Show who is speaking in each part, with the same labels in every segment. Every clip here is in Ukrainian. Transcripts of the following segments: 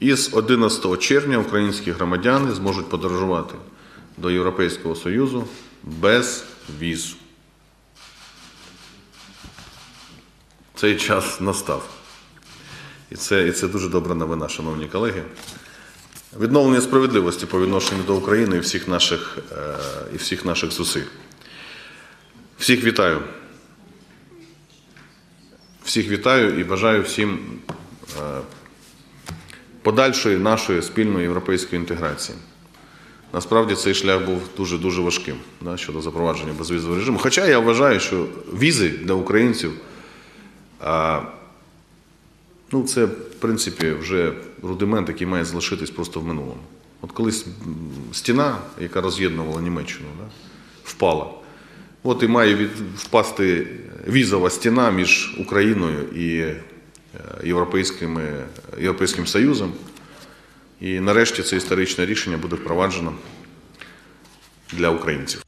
Speaker 1: із 11 червня українські громадяни зможуть подорожувати до Європейського Союзу без віз. Цей час настав. І це, і це дуже добра новина, шановні колеги. Відновлення справедливості по відношенню до України і всіх наших, е, і всіх наших зусиль. Всіх вітаю. Всіх вітаю і бажаю всім е, подальшої нашої спільної європейської інтеграції. Насправді цей шлях був дуже-дуже важким да, щодо запровадження безвізового режиму. Хоча я вважаю, що візи для українців а, ну, це, в принципі, вже рудимент, який має залишитись просто в минулому. От колись стіна, яка роз'єднувала Німеччину, да, впала. От і має від, впасти візова стіна між Україною і Європейськими, Європейським Союзом. І нарешті це історичне рішення буде впроваджено для українців.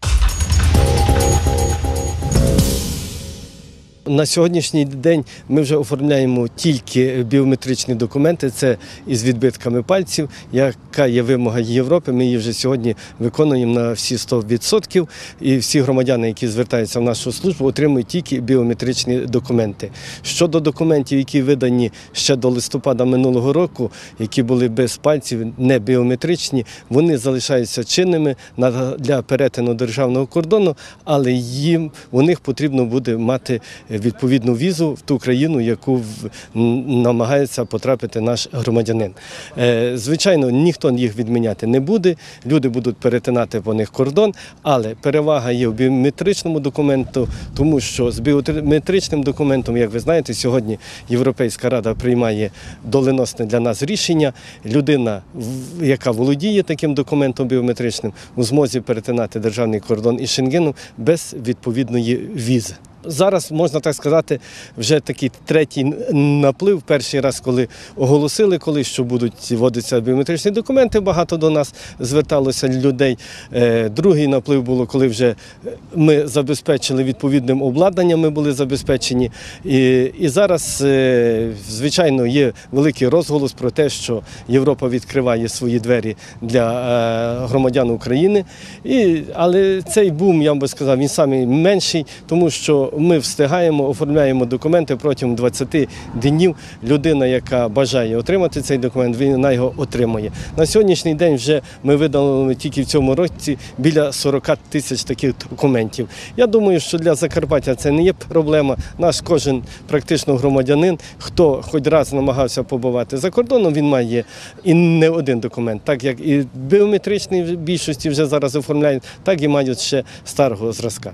Speaker 2: На сьогоднішній день ми вже оформляємо тільки біометричні документи, це із відбитками пальців, яка є вимога Європи. Ми її вже сьогодні виконуємо на всі 100%. І всі громадяни, які звертаються в нашу службу, отримують тільки біометричні документи. Щодо документів, які видані ще до листопада минулого року, які були без пальців, не біометричні, вони залишаються чинними для перетину державного кордону, але їм у них потрібно буде мати відповідну візу в ту країну, яку намагається потрапити наш громадянин. Е, Звичайно, ніхто їх відміняти не буде. Люди будуть перетинати по них кордон, але перевага є в біометричному документу, тому що з біометричним документом, як ви знаєте, сьогодні Європейська рада приймає доленосне для нас рішення. Людина, яка володіє таким документом біометричним, у змозі перетинати державний кордон із Шенгену без відповідної візи. Зараз можна так сказати, вже такий третій наплив. Перший раз, коли оголосили, коли що будуть вводитися біометричні документи, багато до нас зверталося людей. Е, Другий наплив було, коли вже ми забезпечили відповідним обладнанням, ми були забезпечені. І, і зараз, е, звичайно, є великий розголос про те, що Європа відкриває свої двері для е, громадян України. І, але цей бум, я би сказав, він самий менший, тому ми встигаємо, оформляємо документи протягом 20 днів. Людина, яка бажає отримати цей документ, вона його отримує. На сьогоднішній день вже ми видали тільки в цьому році біля 40 тисяч таких документів. Я думаю, що для Закарпаття це не є проблема. Наш кожен практично громадянин, хто хоч раз намагався побувати за кордоном, він має і не один документ, так як і біометричний в більшості вже зараз оформляють, так і мають ще старого зразка.